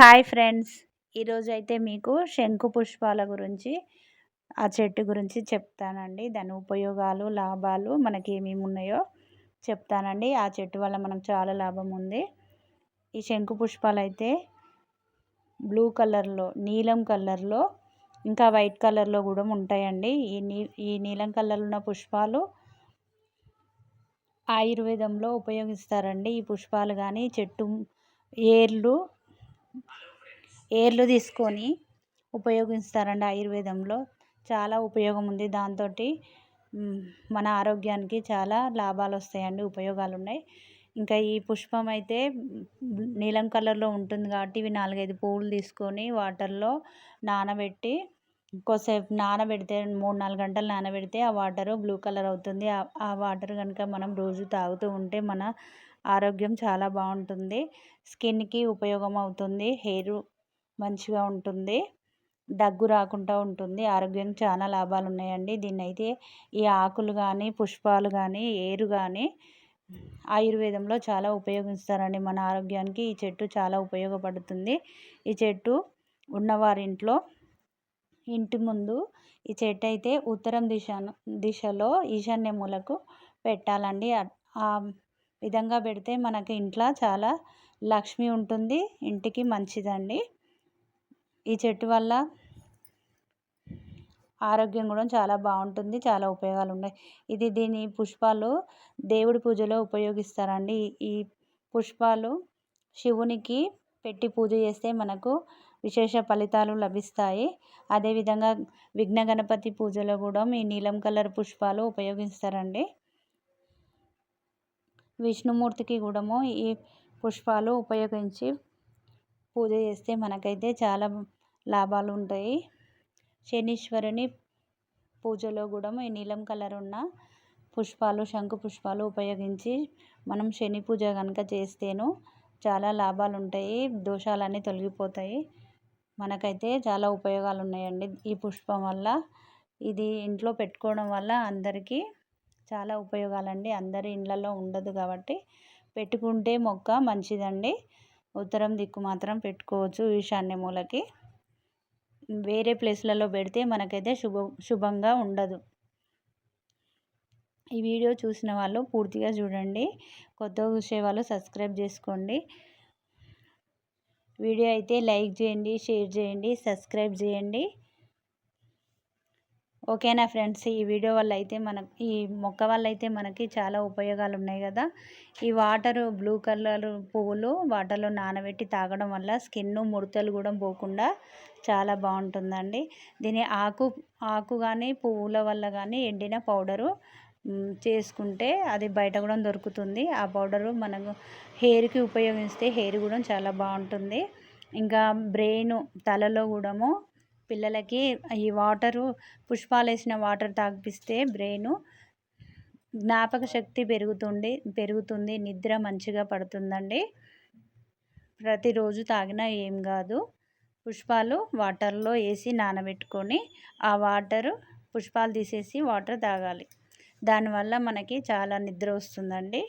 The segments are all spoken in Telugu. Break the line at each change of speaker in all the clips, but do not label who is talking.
హాయ్ ఫ్రెండ్స్ ఈరోజు అయితే మీకు శంకు పుష్పాల గురించి ఆ చెట్టు గురించి చెప్తానండి దాని ఉపయోగాలు లాభాలు మనకి ఏమేమి ఉన్నాయో చెప్తానండి ఆ చెట్టు వల్ల మనం చాలా లాభం ఉంది ఈ శంకు పుష్పాలు అయితే బ్లూ కలర్లో నీలం కలర్లో ఇంకా వైట్ కలర్లో కూడా ఉంటాయండి ఈ నీ ఈ నీలం కలర్లో ఉన్న పుష్పాలు ఆయుర్వేదంలో ఉపయోగిస్తారండి ఈ పుష్పాలు కానీ చెట్టు ఏర్లు ఏర్లు తీసుకొని ఉపయోగిస్తారండి ఆయుర్వేదంలో చాలా ఉపయోగం ఉంది దాంతో మన ఆరోగ్యానికి చాలా లాభాలు వస్తాయండి ఉపయోగాలు ఉన్నాయి ఇంకా ఈ పుష్పం అయితే నీలం కలర్లో ఉంటుంది కాబట్టి ఇవి నాలుగైదు పువ్వులు తీసుకొని వాటర్లో నానబెట్టి కొద్దిసేపు నానబెడితే మూడు నాలుగు గంటలు నానబెడితే ఆ వాటర్ బ్లూ కలర్ అవుతుంది ఆ వాటర్ కనుక మనం రోజు తాగుతూ ఉంటే మన ఆరోగ్యం చాలా బాగుంటుంది స్కిన్కి ఉపయోగం అవుతుంది హెయిర్ మంచిగా ఉంటుంది దగ్గు రాకుండా ఉంటుంది ఆరోగ్యానికి చాలా లాభాలు ఉన్నాయండి దీన్ని అయితే ఈ ఆకులు కానీ పుష్పాలు కానీ ఏరు కానీ ఆయుర్వేదంలో చాలా ఉపయోగిస్తారండి మన ఆరోగ్యానికి ఈ చెట్టు చాలా ఉపయోగపడుతుంది ఈ చెట్టు ఉన్నవారింట్లో ఇంటి ముందు ఈ చెట్టు అయితే ఉత్తరం దిశ దిశలో ఈశాన్య మూలకు పెట్టాలండి ఆ విధంగా పెడితే మనకి ఇంట్లో చాలా లక్ష్మి ఉంటుంది ఇంటికి మంచిదండి ఈ చెట్టు వల్ల ఆరోగ్యం కూడా చాలా బాగుంటుంది చాలా ఉపయోగాలు ఉన్నాయి ఇది దీని పుష్పాలు దేవుడి పూజలో ఉపయోగిస్తారండి ఈ పుష్పాలు శివునికి పెట్టి పూజ చేస్తే మనకు విశేష ఫలితాలు లభిస్తాయి అదేవిధంగా విఘ్న గణపతి పూజలో కూడా ఈ నీలం కలర్ పుష్పాలు ఉపయోగిస్తారండి విష్ణుమూర్తికి కూడాము ఈ పుష్పాలు ఉపయోగించి పూజ చేస్తే మనకైతే చాలా లాభాలు ఉంటాయి శనీశ్వరుని పూజలో కూడా ఈ నీలం కలర్ ఉన్న పుష్పాలు శంకు పుష్పాలు ఉపయోగించి మనం శని పూజ కనుక చేస్తేను చాలా లాభాలు ఉంటాయి దోషాలన్నీ తొలగిపోతాయి మనకైతే చాలా ఉపయోగాలు ఉన్నాయండి ఈ పుష్పం వల్ల ఇది ఇంట్లో పెట్టుకోవడం వల్ల అందరికీ చాలా ఉపయోగాలండి అందరి ఇళ్ళల్లో ఉండదు కాబట్టి పెట్టుకుంటే మొక్క మంచిదండి ఉత్తరం దిక్కు మాత్రం పెట్టుకోవచ్చు ఈశాన్య మూలకి వేరే ప్లేస్లలో పెడితే మనకైతే శుభ శుభంగా ఉండదు ఈ వీడియో చూసిన వాళ్ళు పూర్తిగా చూడండి కొత్తగా చూసే వాళ్ళు సబ్స్క్రైబ్ చేసుకోండి వీడియో అయితే లైక్ చేయండి షేర్ చేయండి సబ్స్క్రైబ్ చేయండి ఓకేనా ఫ్రెండ్స్ ఈ వీడియో వల్ల అయితే మన ఈ మొక్క వల్ల అయితే మనకి చాలా ఉపయోగాలు ఉన్నాయి కదా ఈ వాటర్ బ్లూ కలర్ పువ్వులు వాటర్లో నానబెట్టి తాగడం వల్ల స్కిన్ ముడతలు కూడా పోకుండా చాలా బాగుంటుందండి దీని ఆకు ఆకు కానీ పువ్వుల వల్ల కానీ ఎండిన పౌడరు చేసుకుంటే అది బయట కూడా దొరుకుతుంది ఆ పౌడరు మనకు హెయిర్కి ఉపయోగిస్తే హెయిర్ కూడా చాలా బాగుంటుంది ఇంకా బ్రెయిన్ తలలో కూడాము పిల్లలకి ఈ వాటరు పుష్పాలు వేసిన వాటర్ తాగిపిస్తే బ్రెయిన్ జ్ఞాపక శక్తి పెరుగుతుంది పెరుగుతుంది నిద్ర మంచిగా పడుతుందండి ప్రతిరోజు తాగినా ఏం కాదు పుష్పాలు వాటర్లో వేసి నానబెట్టుకొని ఆ వాటరు పుష్పాలు తీసేసి వాటర్ తాగాలి దానివల్ల మనకి చాలా నిద్ర వస్తుందండి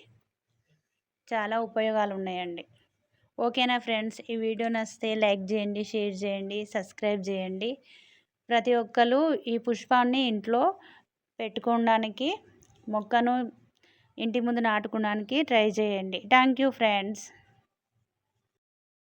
చాలా ఉపయోగాలు ఉన్నాయండి ఓకేనా ఫ్రెండ్స్ ఈ వీడియో నచ్చితే లైక్ చేయండి షేర్ చేయండి సబ్స్క్రైబ్ చేయండి ప్రతి ఒక్కరు ఈ పుష్పాన్ని ఇంట్లో పెట్టుకోవడానికి మొక్కను ఇంటి ముందు నాటుకోవడానికి ట్రై చేయండి థ్యాంక్ యూ ఫ్రెండ్స్